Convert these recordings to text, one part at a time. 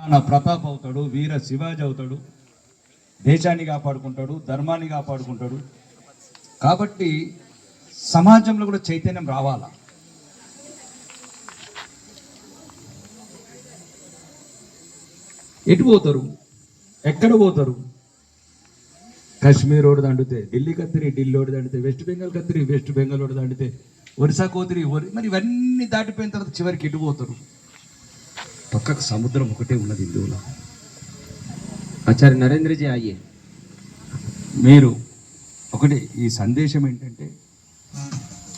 నా ప్రతాప్ అవుతాడు వీర శివాజీ అవుతాడు దేశాన్ని కాపాడుకుంటాడు ధర్మాన్ని కాపాడుకుంటాడు. కాబట్టి సమాజంలో కూడా చైతన్యం రావాలా? ఎటు పోతారు? ఎక్కడ పోతారు? కాశ్మీర్ ఓడి దండితే ఢిల్లీ కత్తిరి ఢిల్లీ ఓడి దండితే వెస్ట్ బెంగాల్ కత్తిరి వెస్ట్ బెంగాల్ ఓడి దండితే ఒరిస్సా కోతిరి ఒరి మరి ఇవన్నీ దాటిపోయిన తర్వాత చివరికి ఎటు పోతారు? పక్కకు సముద్రం ఒకటే ఉన్నది హిందువులో ఆచార్య నరేంద్రజీ అయ్యే మీరు ఒకటి ఈ సందేశం ఏంటంటే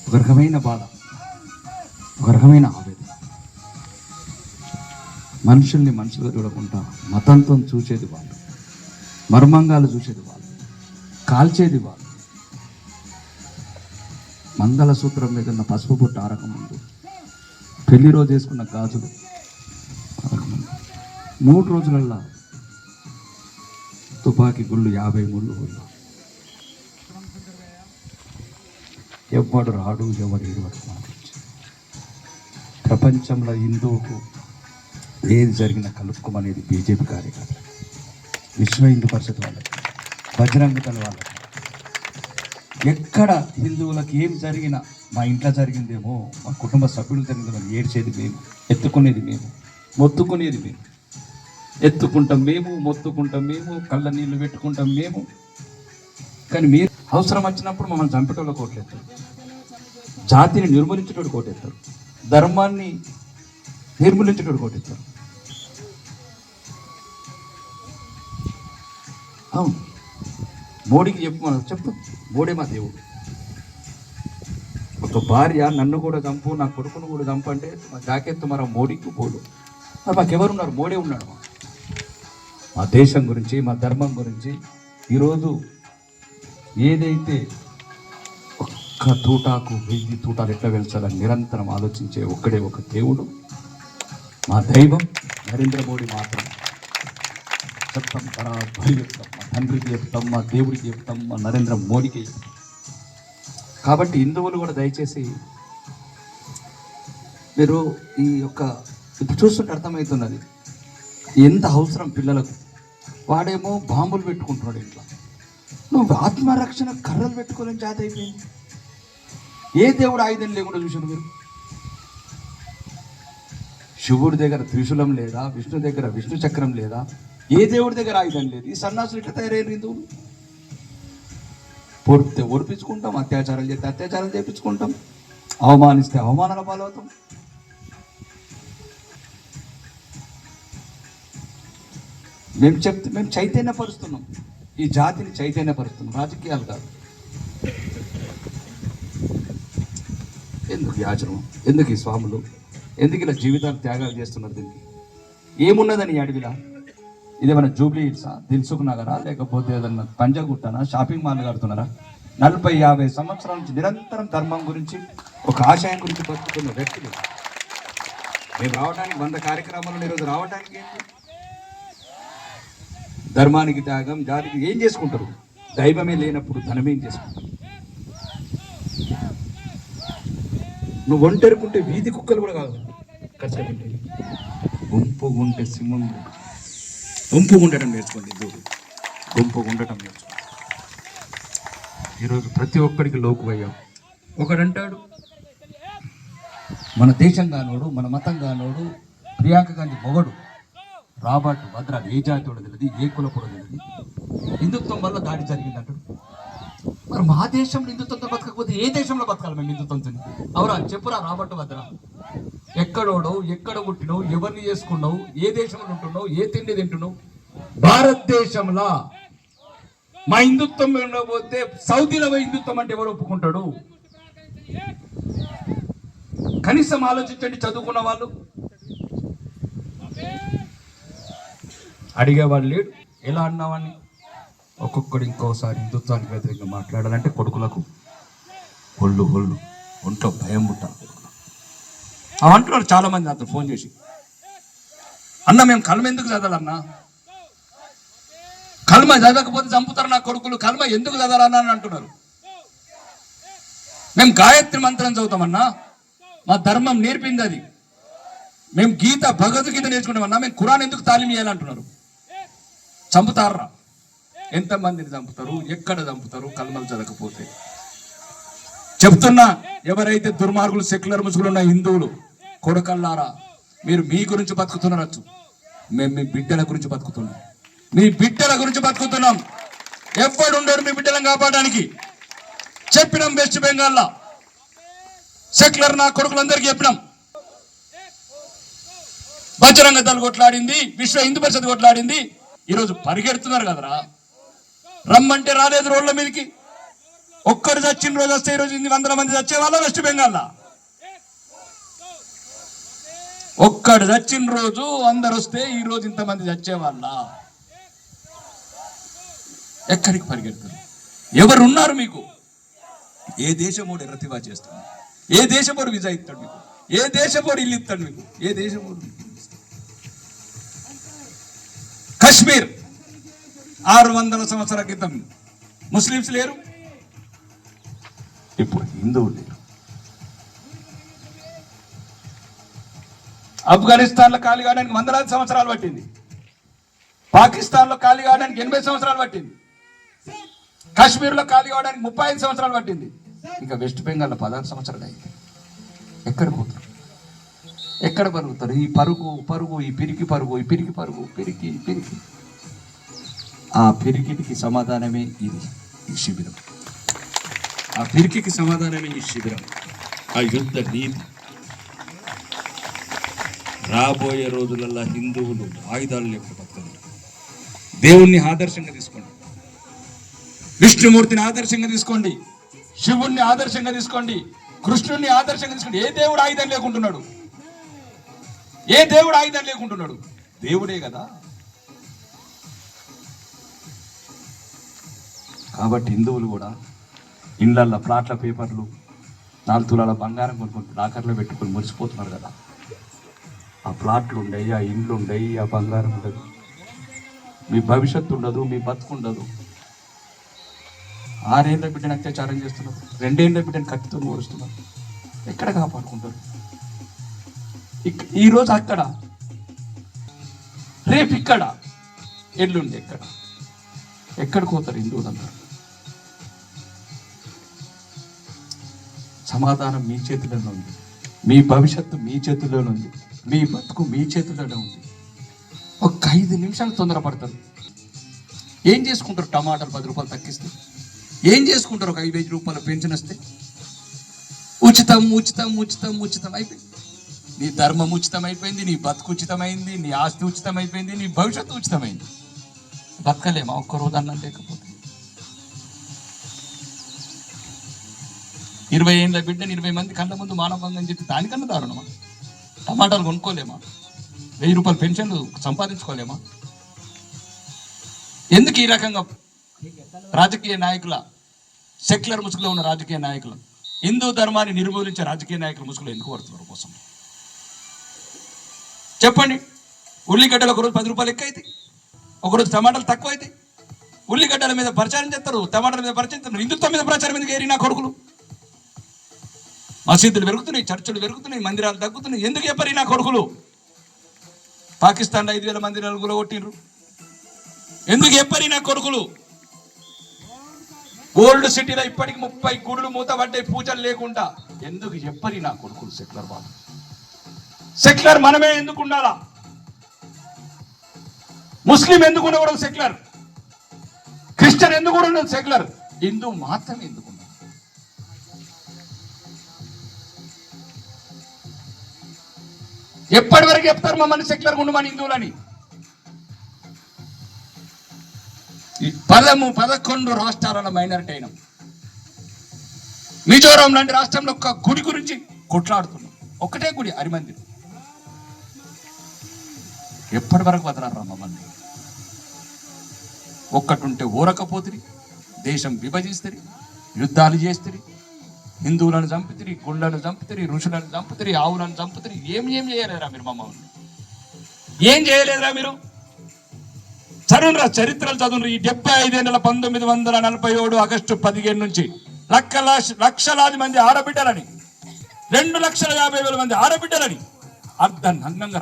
ఒక రకమైన బాధ ఒక రకమైన ఆవేదన. మనుషుల్ని మనుషులుగా చూడకుండా మతంతం చూసేది వాళ్ళు మర్మంగాలు చూసేది వాళ్ళు కాల్చేది వాళ్ళు. మంగళసూత్రం మీద ఉన్న పసుపు పుట్ట ఆరకం ముందు పెళ్ళి రోజు వేసుకున్న గాజులు మూడు రోజులల్లా తుపాకీ గుళ్ళు యాభై గుళ్ళు గుళ్ళు ఎవ్వడు రాడు ఎవరు ఇరువరు ప్రపంచంలో హిందువుకు ఏది జరిగినా కలుపుకోమనేది బీజేపీ కార్యకర్త. విశ్వ హిందూ పరిషత్ వాళ్ళకి బజరంగ దళ వాళ్ళకి. ఎక్కడ హిందువులకు ఏం జరిగినా మా ఇంట్లో జరిగిందేమో మా కుటుంబ సభ్యులు జరిగిందేమో ఏడ్చేది మేము ఎత్తుకునేది మేము మొత్తుకునేది మేము. ఎత్తుకుంటాం మేము మొత్తుకుంటాం మేము కళ్ళ నీళ్ళు పెట్టుకుంటాం మేము. కానీ మీరు అవసరం వచ్చినప్పుడు మమ్మల్ని చంపేటోళ్ళు కోట్లేస్తారు జాతిని నిర్మూలించేటోడు కోటేస్తారు ధర్మాన్ని నిర్మూలించేటోడు కోటేస్తారు అవును. మోడీకి చెప్పు మనం చెప్పు. మోడీ మా దేవుడు. ఒక భార్య నన్ను కూడా చంపు నా కొడుకును కూడా చంపు అంటే మా జాకెత్తు మరో మోడీకి పోడు మాకెవరున్నారు? మోడీ ఉన్నాడు మా మా దేశం గురించి మా ధర్మం గురించి ఈరోజు ఏదైతే ఒక్క తూటాకు వెయ్యి తూటాలు ఎట్లా వెళ్చాలని నిరంతరం ఆలోచించే ఒక్కడే ఒక దేవుడు మా దైవం నరేంద్ర మోడీ మాత్రం. చెప్తాం బరాబరి చెప్తాం మా తండ్రికి చెప్తాం మా దేవుడికి చెప్తాం మా నరేంద్ర మోడీకి కాబట్టి హిందువులు కూడా దయచేసి మీరు ఈ యొక్క ఇప్పుడు చూస్తుంటే అర్థమవుతున్నది. ఎంత అవసరం పిల్లలకు? వాడేమో బాంబులు పెట్టుకుంటున్నాడు ఇంట్లో. నువ్వు ఆత్మరక్షణ కర్రలు పెట్టుకోలేని జాత అయిపోయింది. ఏ దేవుడు ఆయుధం లేకుండా చూశాను మీరు? శివుడి దగ్గర త్రిశూలం లేదా? విష్ణు దగ్గర విష్ణు చక్రం లేదా? ఏ దేవుడి దగ్గర ఆయుధం లేదు? ఈ సన్నాసులు ఇట్లా తయారైన హిందువులు? పొడితే ఒడిపించుకుంటాం అత్యాచారాలు చేస్తే అత్యాచారాలు చేపించుకుంటాం అవమానిస్తే అవమానాల పాలవుతాం. మేము చెప్తే మేము చైతన్యపరుస్తున్నాం. ఈ జాతిని చైతన్యపరుస్తున్నాం. రాజకీయాలు కాదు. ఎందుకు ఈ ఆచరణం? ఎందుకు ఈ స్వాములు? ఎందుకు ఇలా జీవితాలు త్యాగాలు చేస్తున్నారు దీనికి? ఏమున్నదని అడవిలా? ఇదేమైనా జూబ్లీ హిల్సా? దిల్సుఖ్ నగరా? లేకపోతే ఏదన్నా పంజగుట్టనా? షాపింగ్ మాల్ కడుతున్నారా? నలభై యాభై సంవత్సరాల నుంచి నిరంతరం ధర్మం గురించి ఒక ఆశయం గురించి బతుకుతున్న వ్యక్తులు. మేము రావడానికి వంద కార్యక్రమాలు ఈరోజు రావడానికి ఏంటి? ధర్మానికి త్యాగం జాతికి ఏం చేసుకుంటారు? దైవమే లేనప్పుడు ధనమేం చేసుకుంటారు? నువ్వు ఒంటరికుంటే వీధి కుక్కలు కూడా కాదు. ఖర్చు గుంపు ఉంటే సింహం. గుంపు ఉండటం నేర్చుకోండి ఇద్దరు గుంపు ఉండటం నేర్చుకోండి. ఈరోజు ప్రతి ఒక్కడికి లోకువయ్యాం. ఒకడంటాడు మన దేశం కానోడు మన మతం కానోడు ప్రియాంక గాంధీ మొగడు. రాబర్ట్ భద్ర ఏ జాతి తెలియదు ఏ కులపుడు తెలియదు. హిందుత్వం వల్ల దాడి జరిగింది అంటాడు మరి మా దేశంలో హిందుత్వంతో బతకకపోతే ఏ దేశంలో బతకాలి మేము హిందుత్వంతో అవురా చెప్పురా రాబర్ట్ భద్ర. ఎక్కడోడో ఎక్కడ పుట్టినావు ఎవరిని చేసుకున్నావు ఏ దేశంలో ఉంటున్నావు ఏ తిండి తింటున్నావు? భారతదేశంలో మా హిందుత్వం ఉండకపోతే సౌదీలో హిందుత్వం అంటే ఎవరు ఒప్పుకుంటాడు? కనీసం ఆలోచించండి చదువుకున్న వాళ్ళు. అడిగేవాడు లేడు. ఎలా అన్నావని ఒక్కొక్కడు ఇంకోసారి హిందుత్వానికి వ్యతిరేకంగా మాట్లాడాలంటే కొడుకులకు ఒళ్ళు ఒళ్ళు ఒంట్లో భయం పుట్ట. కొడుకులకు అవి అంటున్నారు చాలామంది అతను ఫోన్ చేసి. అన్న మేము కలమ ఎందుకు చదవాలన్నా? కల్మ చదవకపోతే చంపుతారు నా కొడుకులు. కల్మ ఎందుకు చదవాలన్నా అని అంటున్నారు. మేము గాయత్రి మంత్రం చదువుతామన్నా? మా ధర్మం నేర్పింది అది. మేము గీత భగవద్గీత నేర్చుకుంటామన్నా? మేము కురాన్ ఎందుకు తాలీం చేయాలంటున్నారు చంపుతారా? ఎంతమందిని చంపుతారు? ఎక్కడ చంపుతారు? కల్మలు చదకపోతే చెప్తున్నా ఎవరైతే దుర్మార్గులు సెక్యులర్ ముసుగులు ఉన్న హిందువులు కొడకల్లారా మీరు మీ గురించి బతుకుతున్నారచ్చు. మేము మీ బిడ్డల గురించి బతుకుతున్నాం. మీ బిడ్డల గురించి బతుకుతున్నాం. ఎవ్వడు ఉండడు మీ బిడ్డలను కాపాడడానికి. చెప్పినాం వెస్ట్ బెంగాల్లో. సెక్యులర్ నా కొడుకులందరికీ చెప్పినాం. బజరంగ దళ కొట్లాడింది విశ్వ హిందూ పరిషత్ కొట్లాడింది. ఈరోజు పరిగెడుతున్నారు కదరా? రమ్మంటే రాలేదు రోడ్ల మీదకి. ఒక్కరు చచ్చిన రోజు వస్తే ఈరోజు ఇన్ని వందల మంది చచ్చే వాళ్ళ వెస్ట్ బెంగాల్లో ఒక్కడు చచ్చిన రోజు అందరు వస్తే ఈరోజు ఇంతమంది చచ్చేవాళ్ళ? ఎక్కడికి పరిగెడతారు ఎవరు ఉన్నారు మీకు? ఏ దేశమోడు ఎర్రతివా చేస్తాడు? ఏ దేశమోడు విజా ఇస్తాడు మీకు? ఏ దేశమోడు ఇల్లు ఇస్తాడు మీకు? ఏ దేశమోడు? కాశ్మీర్. ఆరు వందల సంవత్సరాల క్రితం ముస్లిమ్స్ లేరు. ఇప్పుడు హిందువులు లేరు. ఆఫ్ఘనిస్తాన్లో ఖాళీ కావడానికి వందలాది సంవత్సరాలు పట్టింది. పాకిస్తాన్లో ఖాళీ కావడానికి ఎనభై సంవత్సరాలు పట్టింది. కాశ్మీర్లో ఖాళీ కావడానికి ముప్పై ఐదు సంవత్సరాలు పట్టింది. ఇంకా వెస్ట్ బెంగాల్లో పదహారు సంవత్సరాలు అయింది. ఎక్కడ పోతుంది ఎక్కడ పరుగుతారు? ఈ పరుగు పరుగు ఈ పిరికి పరుగు ఈ పిరికి పరుగు పిరికి పిరికి. ఆ పిరికిటికి సమాధానమే ఇది ఈ శిబిరం. ఆ పిరికికి సమాధానమే ఈ శిబిరం. ఆ యుద్ధ నీతి. రాబోయే రోజులల్లో హిందువులు ఆయుధాలు లేకుండా దేవుణ్ణి ఆదర్శంగా తీసుకోండి. విష్ణుమూర్తిని ఆదర్శంగా తీసుకోండి. శివుణ్ణి ఆదర్శంగా తీసుకోండి. కృష్ణుణ్ణి ఆదర్శంగా తీసుకోండి. ఏ దేవుడు ఆయుధం లేకుంటున్నాడు? ఏ దేవుడు ఆయుధం లేకుంటున్నాడు? దేవుడే కదా. కాబట్టి హిందువులు కూడా ఇండ్లల్లో ప్లాట్ల పేపర్లు నాలుగు తులాల బంగారం కొనుక్కొని లాకర్లో పెట్టుకొని మురిసిపోతున్నారు కదా. ఆ ప్లాట్లు ఉండయి ఆ ఇండ్లు ఉండయి ఆ బంగారం ఉండదు. మీ భవిష్యత్తు ఉండదు మీ బతుకు ఉండదు. ఆరేళ్ళ బిడ్డను అత్యాచారం చేస్తున్నారు రెండేళ్ళ బిడ్డను కత్తితో మోరుస్తున్నారు ఎక్కడ కాపాడుకుంటారు? ఇక్- అక్కడ. రేపు ఇక్కడ. ఎల్లుండి ఎక్కడ. ఎక్కడికి పోతారు హిందువులందరూ సమాధానం మీ చేతిలోనే ఉంది. మీ భవిష్యత్తు మీ చేతిలోనే ఉంది. మీ బతుకు మీ చేతిలోనే ఉంది. ఒక ఐదు నిమిషాలు తొందరపడతారు. ఏం చేసుకుంటారు టమాటాలు పది రూపాయలు తగ్గిస్తే? ఏం చేసుకుంటారు ఒక ఐదు ఐదు రూపాయలు పెన్షన్ వస్తే? ఉచితం ఉచితం ఉచితం ఉచితం అయిపోయింది. నీ ధర్మం ఉచితం అయిపోయింది నీ బతుకు ఉచితమైంది నీ ఆస్తి ఉచితం అయిపోయింది నీ భవిష్యత్తు ఉచితమైంది. బతకలేమా ఒక్కరోజు అన్నం లేకపోతే. ఇరవై ఏళ్ళ బిడ్డని ఇరవై మంది కళ్ళ ముందు మానవంగం చెప్పి దానికన్నా దారుణమా? టమాటాలు కొనుక్కోలేమా? వెయ్యి రూపాయలు పెన్షన్లు సంపాదించుకోలేమా? ఎందుకు ఈ రకంగా రాజకీయ నాయకుల సెక్యులర్ ముసుగులో ఉన్న రాజకీయ నాయకులు హిందూ ధర్మాన్ని నిర్మూలించే రాజకీయ నాయకుల ముసుగులు ఎందుకు పడుతున్నారు? కోసం చెప్పండి. ఉల్లిగడ్డలు ఒకరోజు పది రూపాయలు ఎక్కువ అవుతాయి ఒకరోజు టమాటాలు తక్కువ అవుతాయి ఉల్లిగడ్డల మీద ప్రచారం చేస్తారు టమాటాల మీద ప్రచారం చేస్తారు హిందుత్వం మీద ప్రచారం మీద ఏరి నా కొడుకులు? మసీదులు పెరుగుతున్నాయి చర్చలు పెరుగుతున్నాయి మందిరాలు తగ్గుతున్నాయి ఎందుకు చెప్పారు నా కొడుకులు? పాకిస్తాన్లో ఐదు వేల మందిరాలు కూడా కొట్టిండ్రు ఎందుకు చెప్పారు నా కొడుకులు? ఓల్డ్ సిటీలో ఇప్పటికి ముప్పై గుడులు మూతపడ్డాయి పూజలు లేకుండా. ఎందుకు చెప్పరి నా కొడుకులు సెక్యులర్ బాబు? సెక్యులర్ మనమే ఎందుకు ఉండాలా? ముస్లిం ఎందుకు ఉండకూడదు సెక్యులర్? క్రిస్టియన్ ఎందుకు ఉండదు సెక్యులర్? హిందూ మాత్రమే ఎందుకు ఎప్పటి వరకు చెప్తారు మమ్మల్ని సెక్యులర్ ఉండమని హిందువులని? పదము పదకొండు రాష్ట్రాలలో మైనారిటీ అయినాం. మిజోరాం లాంటి రాష్ట్రంలో ఒక గుడి గురించి కొట్లాడుతున్నాం. ఒకటే గుడి హరిమందిర్. ఎప్పటి వరకు వదలరా మమ్మల్ని? ఒక్కటుంటే ఊరకపోతిరి దేశం విభజిస్తుంది యుద్ధాలు చేస్తుంది హిందువులను చంపుతిరి గుళ్ళను చంపుతిరి ఋషులను చంపుతిరి ఆవులను చంపుతిరి ఏం ఏం చేయలేరా మీరు మమ్మల్ని? ఏం చేయలేదురా మీరు? చదువురా చరిత్రలు చదువు ఈ డెబ్బై ఐదేళ్ళ పంతొమ్మిది వందల నలభై ఏడు ఆగస్టు పదిహేను నుంచి లక్షల లక్షలాది మంది ఆడబిడ్డలని రెండు లక్షల యాభై వేల మంది ఆడబిడ్డలని అర్ధ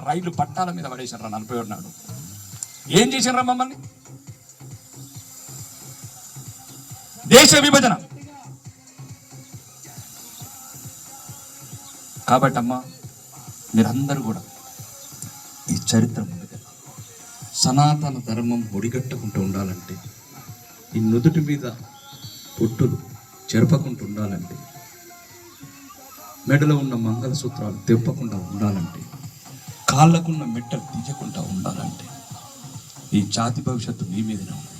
రైలు పట్టాల మీద పడేశారు నలభై ఏడు నాడు. ఏం చేశారా మమ్మల్ని? దేశ విభజన. కాబట్టి అమ్మా మీరందరూ కూడా ఈ చరిత్ర ముందుకెళ్ళాలి సనాతన ధర్మం ఒడిగట్టుకుంటూ ఉండాలంటే ఈ నుదుటి మీద పొట్టులు చెరపకుండా ఉండాలంటే మెడలో ఉన్న మంగళసూత్రాలు తెప్పకుండా ఉండాలంటే కాళ్ళకున్న మెట్టలు తీయకుండా ఉండాలంటే ఈ జాతి భవిష్యత్తు మీ మీదనే ఉంది.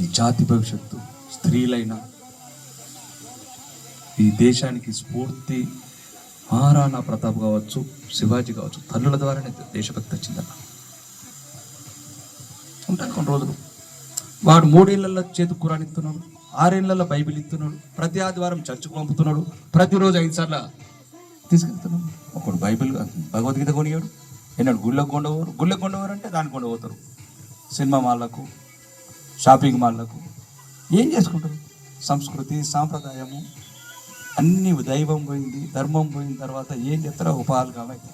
ఈ జాతి భవిష్యత్తు స్త్రీలైనా ఈ దేశానికి స్ఫూర్తి మహారాణా ప్రతాప్ కావచ్చు శివాజీ కావచ్చు తల్లుల ద్వారానే దేశభక్తి వచ్చిందన్న ఉంటాను కొన్ని రోజులు. వాడు మూడేళ్ళలో చేతికి కురాన్ ఆరేళ్ళలో బైబిల్ ఇస్తున్నాడు ప్రతి ఆదివారం చర్చకు పంపుతున్నాడు ప్రతిరోజు ఐదు సార్లు తీసుకెళ్తున్నాడు. ఒకడు బైబిల్ భగవద్గీత కొనియాడు ఎన్నాడు గుళ్ళకు కొండవారు గుళ్ళకు కొండవారు అంటే దాని కొండపోతారు. సినిమా మాల్లకు షాపింగ్ మాల్లకు ఏం చేసుకుంటారు? సంస్కృతి సాంప్రదాయము అన్ని దైవం పోయింది ధర్మం పోయిన తర్వాత ఏం చెప్తారో ఉపాలుగా అయితే.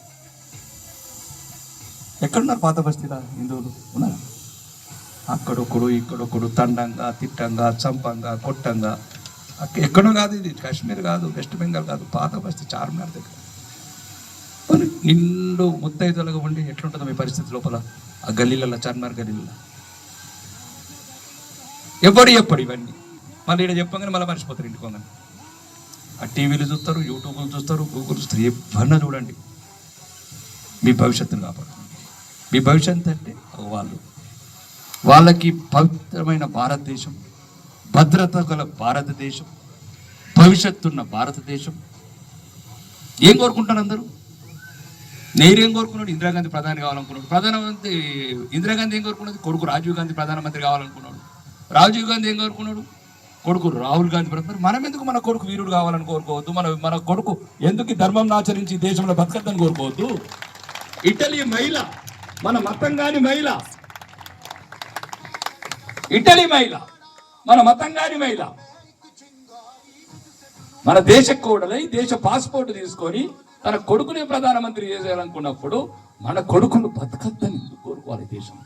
ఎక్కడున్నారు పాత బస్తీలా హిందువులు? ఉన్నారా? అక్కడొకడు ఇక్కడొకడు తండంగా తిట్టంగా చంపంగా కొట్టంగా. అక్క- ఎక్కడో కాదు ఇది. కాశ్మీర్ కాదు వెస్ట్ బెంగాల్ కాదు. పాత బస్తీ చార్మినార్ దగ్గర. మరి నిండు ముత్తైదులుగా ఉండి ఎట్లుంటుందో మీ పరిస్థితి లోపల? ఆ గల్లీలలో చార్మినార్ గల్లీలలో ఎవడు ఎప్పుడు ఇవన్నీ? మళ్ళీ ఇక్కడ చెప్పగానే మళ్ళీ మర్చిపోతారు ఇంటికోగానే ఆ టీవీలు చూస్తారు యూట్యూబ్లు చూస్తారు గూగుల్ చూస్తారు. ఎవరన్నా చూడండి. మీ భవిష్యత్తును కాపాడు మీ భవిష్యత్తు అంటే వాళ్ళు. వాళ్ళకి పవిత్రమైన భారతదేశం భద్రత గల భారతదేశం భవిష్యత్తున్న భారతదేశం. ఏం కోరుకుంటారు అందరూ? నేనేం కోరుకున్నాడు? ఇందిరాగాంధీ ప్రధాని కావాలనుకున్నాడు. ప్రధానమంత్రి ఇందిరాగాంధీ ఏం కోరుకున్నది? కొడుకు రాజీవ్ గాంధీ ప్రధానమంత్రి కావాలనుకున్నాడు. రాజీవ్ గాంధీ ఏం కోరుకున్నాడు? కొడుకు రాహుల్ గాంధీ ప్రధాని మనం ఎందుకు మన కొడుకు వీరుడు కావాలని కోరుకోవద్దు? మన మన కొడుకు ఎందుకు ధర్మం ఆచరించి దేశంలో బతకద్దని కోరుకోవద్దు? ఇటలీ మహిళ మన మతం కాని మహిళ ఇటలీ మహిళ మన మతంగాని మహిళ. మన దేశ కోడలై దేశ పాస్పోర్ట్ తీసుకొని తన కొడుకునే ప్రధానమంత్రి చేసేయాలనుకున్నప్పుడు మన కొడుకును బతకద్దని కోరుకోవాలి దేశం?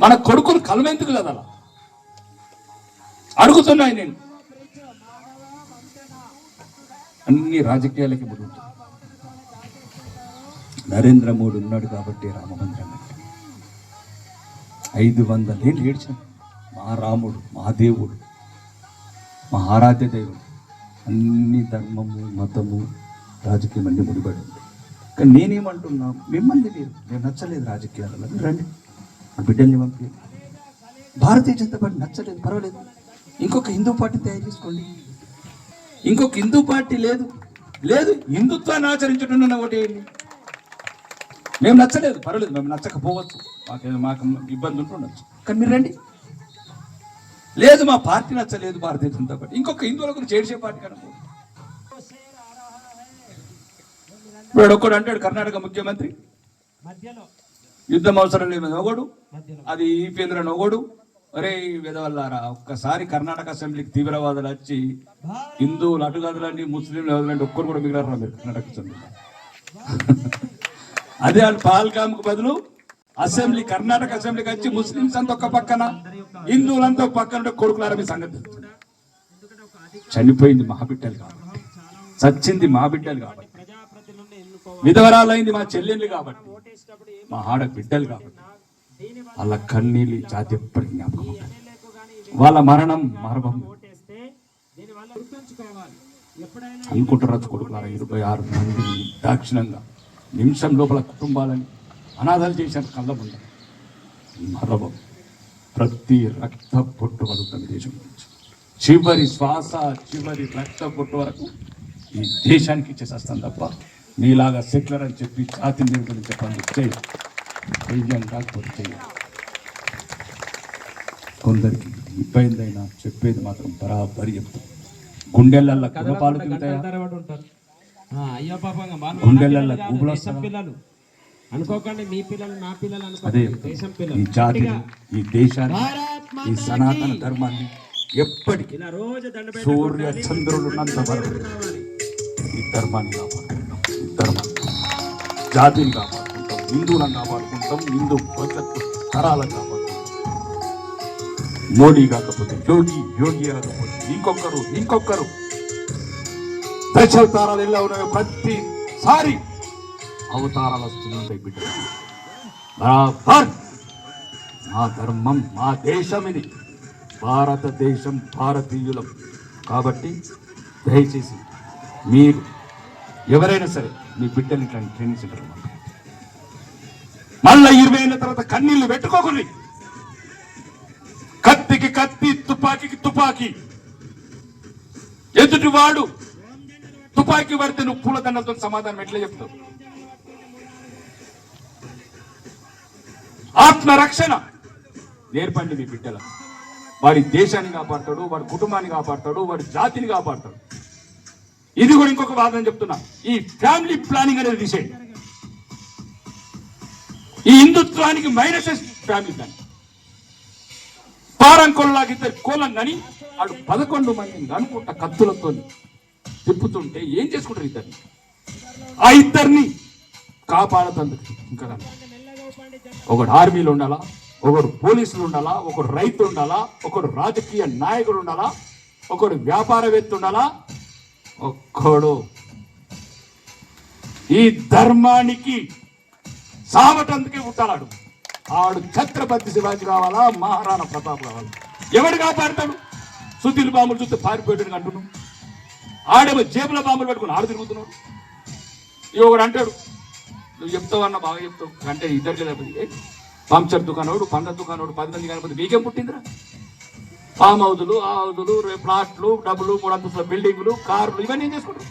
మన కొడుకును కలమెందుకు కదలా అడుగుతున్నాయి నేను. అన్ని రాజకీయాలకి ముందు నరేంద్ర మోడీ ఉన్నాడు కాబట్టి రామమందిరం ఐదు వందలేళ్ళు ఏడ్చాను మా రాముడు మా దేవుడు మా ఆరాధ్య దేవుడు అన్ని ధర్మము మతము రాజకీయం అన్ని ముడిపడి ఉంది కానీ నేనేమంటున్నా మిమ్మల్ని మీరు నేను నచ్చలేదు రాజకీయాలలో. మీరు రండి. నా బిడ్డల్ని పంపి. భారతీయ జనతా పార్టీ నచ్చలేదు పర్వాలేదు. ఇంకొక హిందూ పార్టీ తయారు చేసుకోండి. ఇంకొక హిందూ పార్టీ లేదు. లేదు హిందుత్వాన్ని ఆచరించడం ఒకటేయండి మేము నచ్చలేదు పర్వాలేదు. మేము నచ్చకపోవచ్చు. మాకు మాకు ఇబ్బంది ఉంటుండొచ్చు కానీ మీరు రండి. లేదు మా పార్టీ నచ్చలేదు భారతీయ జనతా పార్టీ ఇంకొక హిందువులకు చేర్చే పార్టీ కనుక ఇప్పుడు ఒక్కడు అంటాడు కర్ణాటక ముఖ్యమంత్రి. యుద్ధం అవసరం లేదు ఒకడు అది ఈపేంద్ర నొగడు ఒరే విధవల్లారా ఒక్కసారి కర్ణాటక అసెంబ్లీకి తీవ్రవాదులు వచ్చి హిందువులు అటుగదులని ముస్లింలు వదలండి ఒక్కరు కూడా మిగిలారు మీరు కర్ణాటక అసెంబ్లీ అదే వాళ్ళు పాల్గామ్కు బదులు అసెంబ్లీ కర్ణాటక అసెంబ్లీకి వచ్చి ముస్లింస్ అంతా ఒక పక్కన హిందువులంతా ఒక పక్కన కొడుకులారా మీ సంగతి చనిపోయింది మా బిడ్డలు కాబట్టి చచ్చింది మా బిడ్డలు కాబట్టి విధవరాలైంది మా చెల్లెళ్ళు కాబట్టి మా ఆడ బిడ్డలు కాబట్టి వాళ్ళ కన్నీళ్ళు జాతి ఎప్పటికీ జ్ఞాపకం ఉంటుంది వాళ్ళ మరణం మరణం అనుకుంటారు కొడుకులారా? ఇరవై ఆరు మంది దాక్షిణంగా నిమిషం లోపల కుటుంబాలని అనాథాలు చేశారు కళ్ళ ముందు. మరణం ప్రతి రక్త పొట్టు వరకు దేశం గురించి చివరి శ్వాస చివరి రక్త పొట్టు వరకు ఈ దేశానికి ఇచ్చేసేస్తాను తప్ప నీలాగా సెక్యులర్ అని చెప్పి జాతి నిర్మూలన చెప్పండి చేయి ధైర్యం కాకపోతే చెయ్యి కొందరికి ఇబ్బందైనా చెప్పేది మాత్రం బరాబరి చెప్తాం గుండెలల్లో కులపాలు తింటాయా గుండెలల్లో గుబులు? పిల్లలు అనుకోకండి మీ పిల్లలు నా పిల్లలు అదే అనుకోకండి దేశం ఈ పిల్లలు జాతిని ఈ దేశాన్ని ఈ! సనాతన ధర్మాన్ని ఎప్పటికీ ఇలా రోజు దండ పెట్టి సూర్య కొట్టాలి, చంద్రులు ఉన్నంత వరకు. ఈ ధర్మాన్ని కాపాడుకుంటాం ఈ ధర్మాన్ని జాతిని కాపాడుకుంటాం హిందువులను కాపాడుకుంటాం హిందూ భవిష్యత్తు తరాలను కాపాడుకుంటాం మోడీ కాకపోతే యోగి యోగి కాకపోతే ఇంకొకరు ఇంకొకరు దశావతారాలు ఎలా ఉన్నాయో ప్రతిసారి అవతారాలు వస్తున్నాయి బిడ్డ బరాబర్! మా ధర్మం మా దేశం ఇది. భారతదేశం భారతీయులం. కాబట్టి దయచేసి మీరు ఎవరైనా సరే మీ బిడ్డని ఇట్లాంటి ట్రైనింగ్ సెంటర్ మళ్ళా ఇరవై ఏళ్ళ తర్వాత కన్నీళ్ళు పెట్టుకోకండి. కత్తికి కత్తి తుపాకీకి తుపాకీ. ఎదుటివాడు తుపాకీ పడితే నువ్వు పూలదండలతో సమాధానం ఎట్లా చెప్తావు? ఆత్మరక్షణ. నేర్పండి మీ బిడ్డల వాడి దేశాన్ని కాపాడతాడు వాడి కుటుంబాన్ని కాపాడతాడు వాడి జాతిని కాపాడతాడు. ఇది కూడా ఇంకొక వాదన చెప్తున్నా. ఈ ఫ్యామిలీ ప్లానింగ్ అనేది తీసేయండి. ఈ హిందుత్వానికి మైనస్ ఫ్యామిలీ ప్లానింగ్ పారం కొల్లాకి ఇద్దరు కోలం కానీ వాడు పదకొండు మందిని అనుకుంటా కత్తులతో తిప్పుతుంటే ఏం చేసుకుంటారు ఇద్దరిని? ఆ ఇద్దరిని కాపాడతందుకు ఇంకా ఒకడు ఆర్మీలు ఉండాలా? ఒకడు పోలీసులు ఉండాలా? ఒకడు రైతు ఉండాలా? ఒకడు రాజకీయ నాయకుడు ఉండాలా? ఒకడు వ్యాపారవేత్త ఉండాలా? ఒక్కడు. ఈ ధర్మానికి సావటందుకే ఉంటాడు ఆడు ఛత్రపతి శివాజీ కావాలా? మహారాణా ప్రతాప్ కావాలా? ఎవడు కాపాడతాడు? సుద్దిలు బాంబులు చూస్తే పారిపోయాడు అంటున్నాడు. ఆడేమో జేబుల బాంబులు పెట్టుకుని ఆడు తిరుగుతున్నాడు. ఇవి ఒకడు అంటాడు నువ్వు చెప్తావు అన్న బాగా చెప్తావు. అంటే ఇద్దరు లేకపోతే పంచర్ దుకాణోడు పండ్ల దుకాణోడు పది మంది కాకపోతే మీకేం పుట్టిందిరా? ఫామ్ హౌజులు ఆ హౌజులు ప్లాట్లు డబ్బులు మూడు అంతస్తుల బిల్డింగులు కార్లు ఇవన్నీ ఏం చేసుకుంటారు?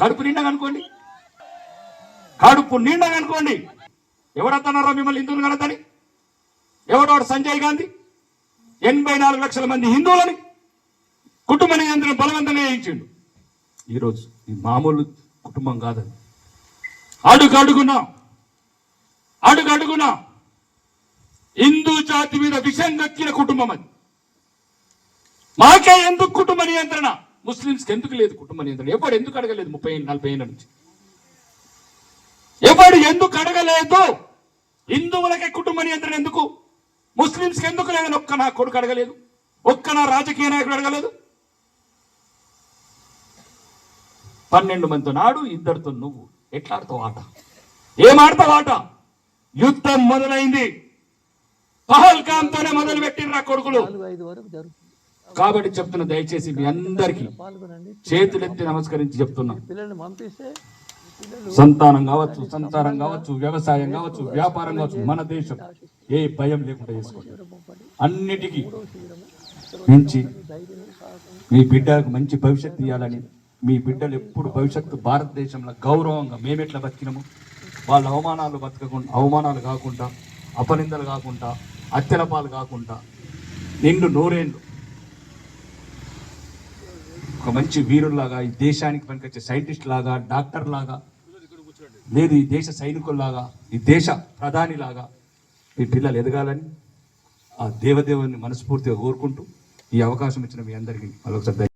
కడుపు నిండా కనుకోండి కడుపు నిండా కనుకోండి ఎవడన్నారో మిమ్మల్ని హిందువులు కడతాని? ఎవడోడు సంజయ్ గాంధీ? ఎనభై నాలుగు లక్షల మంది హిందువులని కుటుంబ నియంత్రణ బలవంతంగా వేయించిండు ఈరోజు మామూలు కుటుంబం కాదని అడుగు అడుగునా అడుగు అడుగునా హిందూ జాతి మీద విషం కక్కిన కుటుంబం అది. మాకే ఎందుకు కుటుంబ నియంత్రణ? ముస్లింస్కి ఎందుకు లేదు కుటుంబ నియంత్రణ? ఎవడు ఎందుకు అడగలేదు ముప్పై నలభై ఏళ్ళ నుంచి? ఎవడు ఎందుకు అడగలేదు? హిందువులకే కుటుంబ నియంత్రణ ఎందుకు? ముస్లింస్కి ఎందుకు లేదని ఒక్క నా కొడుకు అడగలేదు. ఒక్క నా రాజకీయ నాయకుడు అడగలేదు. పన్నెండు మందితో నాడు ఇద్దరితో నువ్వు. ఎట్లా ఆడతావు ఆట? ఏం ఆడతావు ఆట? యుద్ధం మొదలైంది. పహల్కాంతోనే మొదలు పెట్టిర్రా కొడుకులు కాబట్టి చెప్తున్నా దయచేసి మీ అందరికీ చేతులెత్తి నమస్కరించి చెప్తున్నా. సంతానం కావచ్చు సంతానం కావచ్చు వ్యవసాయం కావచ్చు వ్యాపారం కావచ్చు మన దేశం ఏ భయం లేకుండా చేసుకోండి. అన్నిటికీ మించి మీ బిడ్డలకు మంచి భవిష్యత్తు ఇవ్వాలని మీ బిడ్డలు ఎప్పుడు భవిష్యత్తు భారతదేశంలో గౌరవంగా మేమెట్లా బతికినాము? వాళ్ళ అవమానాలు బతకకుండా అవమానాలు కాకుండా అపనిందలు కాకుండా అత్యలపాలు కాకుండా నిండు నూరేళ్ళు. ఒక మంచి వీరుల్లాగా ఈ దేశానికి పనికొచ్చే సైంటిస్ట్ లాగా డాక్టర్ లాగా లేదు ఈ దేశ సైనికుల్లాగా ఈ దేశ ప్రధాని లాగా మీ పిల్లలు ఎదగాలని ఆ దేవదేవుని మనస్ఫూర్తిగా కోరుకుంటూ ఈ అవకాశం ఇచ్చిన మీ అందరికీ మరొకసారి